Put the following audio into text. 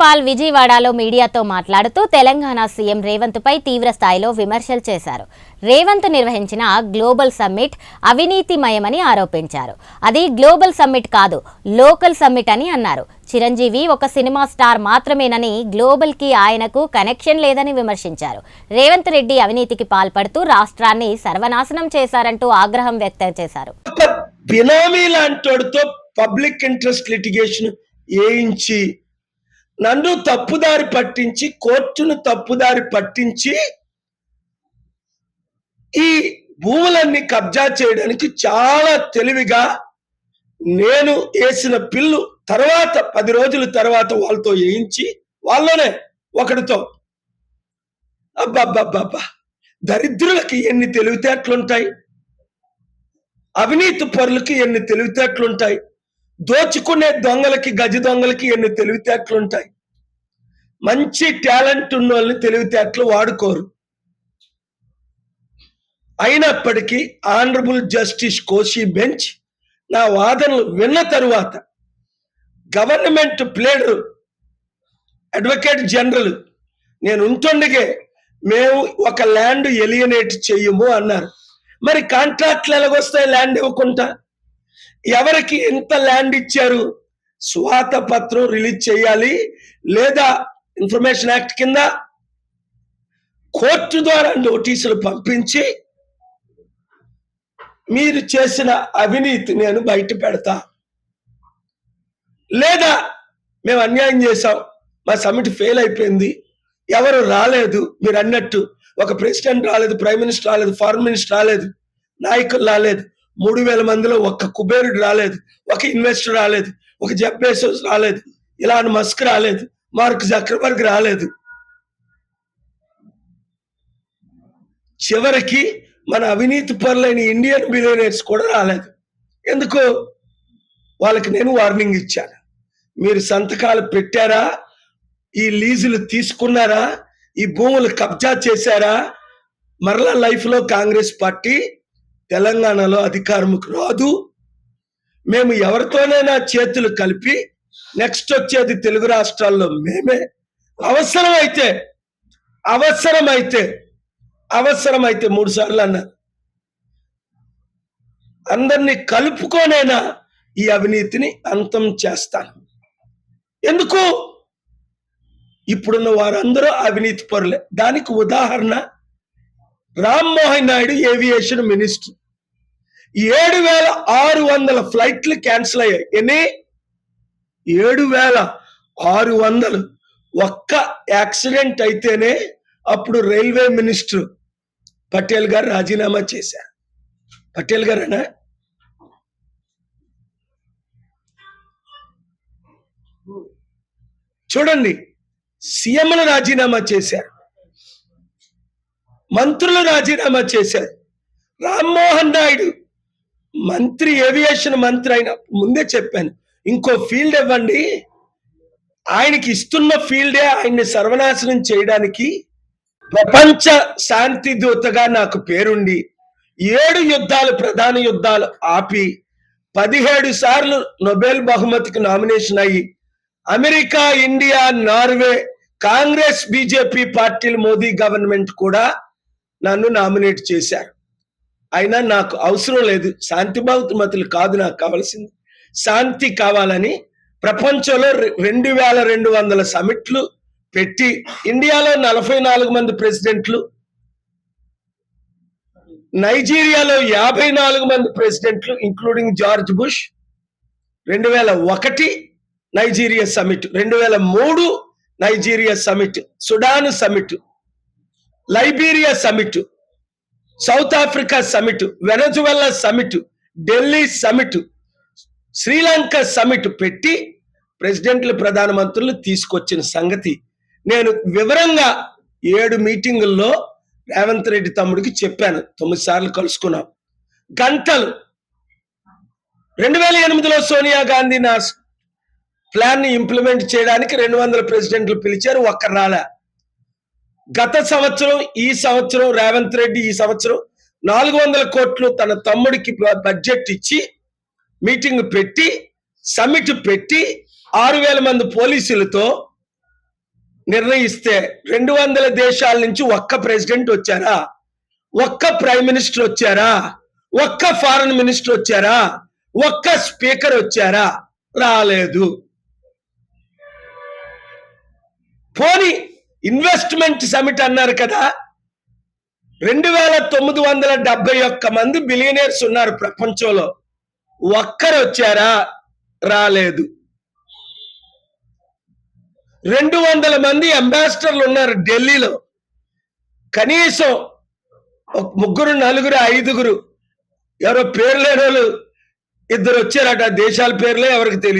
Paul విజయవాడలో మీడియాతో మాట్లాడుతూ తెలంగాణ సీఎం రేవంత్ పై తీవ్ర స్థాయిలో విమర్శలు చేశారు. రేవంత్ నిర్వహించిన గ్లోబల్ సమ్మిట్ అవినీతిమయమని ఆరోపించారు. అది గ్లోబల్ సమ్మిట్ కాదు లోకల్ సమ్మిట్ అని అన్నారు. చిరంజీవి ఒక సినిమా స్టార్ మాత్రమేనని గ్లోబల్కి ఆయనకు కనెక్షన్ లేదని విమర్శించారు. రేవంత్ రెడ్డి అవినీతికి పాల్పడుతూ రాష్ట్రాన్ని సర్వనాశనం చేశారంటూ ఆగ్రహం వ్యక్తం చేశారు. బినామీ పబ్లిక్ ఇంట్రెస్ట్ లిటిగేషన్ నన్ను తప్పుదారి పట్టించి కోర్టును తప్పుదారి పట్టించి ఈ భూములన్నీ కబ్జా చేయడానికి చాలా తెలివిగా నేను వేసిన పిల్లు తర్వాత పది రోజుల తర్వాత వాళ్ళతో వేయించి వాళ్ళనే ఒకటితో అబ్బబ్బబ్బబ్బా దరిద్రులకి ఎన్ని తెలివితేటలుంటాయి? అవినీతి పరులకి ఎన్ని తెలివితేటలుంటాయి? దోచుకునే దొంగలకి గజ దొంగలకి ఎన్ని తెలివితేటలుంటాయి మంచి టాలెంట్ ఉన్న వాళ్ళని తెలివితేటలు వాడుకోరు. అయినప్పటికీ ఆనరబుల్ జస్టిస్ కోషి బెంచ్ నా వాదనలు విన్న తరువాత గవర్నమెంట్ ప్లేడర్ అడ్వకేట్ జనరల్ నేను ఉంటుండగే మేము ఒక ల్యాండ్ ఎలియనేట్ చెయ్యము అన్నారు. మరి కాంట్రాక్ట్లు ఎలాగొస్తాయి ల్యాండ్ ఇవ్వకుండా? ఎవరికి ఎంత ల్యాండ్ ఇచ్చారు? స్వాత పత్రం రిలీజ్ చేయాలి లేదా ఇన్ఫర్మేషన్ యాక్ట్ కింద కోర్టు ద్వారా నోటీసులు పంపించి మీరు చేసిన అవినీతి నేను బయట పెడతా. లేదా మేము అన్యాయం చేశాం మా సమిట్ ఫెయిల్ అయిపోయింది ఎవరు రాలేదు మీరు అన్నట్టు ఒక ప్రెసిడెంట్ రాలేదు ప్రైమ్ మినిస్టర్ రాలేదు ఫారెన్ మినిస్టర్ రాలేదు నాయకులు రాలేదు మూడు వేల మందిలో ఒక్క కుబేరుడు రాలేదు ఒక ఇన్వెస్టర్ రాలేదు ఒక జెఫ్ బేసోస్ రాలేదు ఇలాన్ మస్క్ రాలేదు మార్క్ జక్రబర్గ్ రాలేదు. చివరికి మన అవినీతి పరులైన ఇండియన్ బిలియనర్స్ కూడా రాలేదు. ఎందుకు? వాళ్ళకి నేను వార్నింగ్ ఇచ్చాను. మీరు సంతకాలు పెట్టారా? ఈ లీజులు తీసుకున్నారా? ఈ భూములు కబ్జా చేశారా? మరలా లైఫ్లో కాంగ్రెస్ పార్టీ తెలంగాణలో అధికారంకు రాదు. మేము ఎవరితోనైనా చేతులు కలిపి నెక్స్ట్ వచ్చేది తెలుగు రాష్ట్రాల్లో మేమే. అవసరమైతే అవసరమైతే అవసరమైతే మూడు సార్లు అన్నారు అందరినీ కలుపుకోనైనా ఈ అవినీతిని అంతం చేస్తాను. ఎందుకు? ఇప్పుడున్న వారందరూ అవినీతి పరులే. దానికి ఉదాహరణ రామ్మోహన్ నాయుడు ఏవియేషన్ మినిస్టర్. ఏడు వేల ఆరు వందల ఫ్లైట్లు క్యాన్సిల్ అయ్యాయి. ఎన్ని? ఏడు వేల ఆరు వందలు. ఒక్క యాక్సిడెంట్ అయితేనే అప్పుడు రైల్వే మినిస్టర్ పటేల్ గారు రాజీనామా చేశారు. పటేల్ గారేనా? చూడండి సీఎంలు రాజీనామా చేశారు. మంత్రులు రాజీనామా చేశారు. రామ్మోహన్ నాయుడు మంత్రి ఏవియేషన్ మంత్రి అయిన ముందే చెప్పాను. ఇంకో ఫీల్డ్ ఇవ్వండి. ఆయనకి ఇస్తున్న ఫీల్డే ఆయన్ని సర్వనాశనం చేయడానికి ప్రపంచ శాంతి దూతగా నాకు పేరుండి ఏడు యుద్ధాలు ప్రధాన యుద్ధాలు ఆపి పదిహేడు సార్లు నొబెల్ బహుమతికి నామినేషన్ అయ్యి America India Norway Congress BJP పార్టీలు మోదీ గవర్నమెంట్ కూడా నన్ను నామినేట్ చేశారు. అయినా నాకు అవసరం లేదు. శాంతి బహుమతులు కాదు నాకు కావాల్సింది. శాంతి కావాలని ప్రపంచంలో రెండు వేల రెండు వందల సమిట్లు పెట్టి ఇండియాలో నలభై నాలుగు మంది ప్రెసిడెంట్లు నైజీరియాలో యాభై నాలుగు మంది ప్రెసిడెంట్లు ఇంక్లూడింగ్ జార్జ్ బుష్. రెండు వేల ఒకటి నైజీరియా సమిట్ రెండు వేల మూడు Nigeria summit Sudan summit Liberia summit South Africa summit Venezuela summit Delhi summit Sri Lanka summit పెట్టి ప్రెసిడెంట్లు ప్రధానమంత్రులు తీసుకొచ్చిన సంగతి. నేను వివరంగా ఏడు మీటింగుల్లో రేవంత్ రెడ్డి తమ్ముడికి చెప్పాను. తొమ్మిది సార్లు కలుసుకున్నాం. గంటలు. రెండు వేల ఎనిమిదిలో సోనియా గాంధీ నా ప్లాన్ని ఇంప్లిమెంట్ చేయడానికి రెండు వందల ప్రెసిడెంట్లు పిలిచారు. ఒక్కరు రాలే. గత సంవత్సరం ఈ సంవత్సరం రేవంత్ రెడ్డి ఈ సంవత్సరం నాలుగు వందల కోట్లు తన తమ్ముడికి బడ్జెట్ ఇచ్చి మీటింగ్ పెట్టి సమ్మిట్ పెట్టి ఆరు వేల మంది పోలీసులతో నిర్ణయిస్తే రెండు వందల దేశాల నుంచి ఒక్క ప్రెసిడెంట్ వచ్చారా? ఒక్క ప్రైమ్ మినిస్టర్ వచ్చారా? ఒక్క ఫారెన్ మినిస్టర్ వచ్చారా? ఒక్క స్పీకర్ వచ్చారా? రాలేదు. పోనీ ఇన్వెస్ట్మెంట్ సమిట్ అన్నారు కదా. రెండు వేల తొమ్మిది వందల డెబ్బై ఒక్క మంది బిలియనర్స్ ఉన్నారు ప్రపంచంలో. ఒక్కరు వచ్చారా? రాలేదు. రెండు వందల మంది అంబాసిడర్లు ఉన్నారు ఢిల్లీలో. కనీసం ముగ్గురు నలుగురు ఐదుగురు ఎవరో పేరు లేని వాళ్ళు ఇద్దరు వచ్చారట. దేశాల పేర్లే ఎవరికి తెలియదు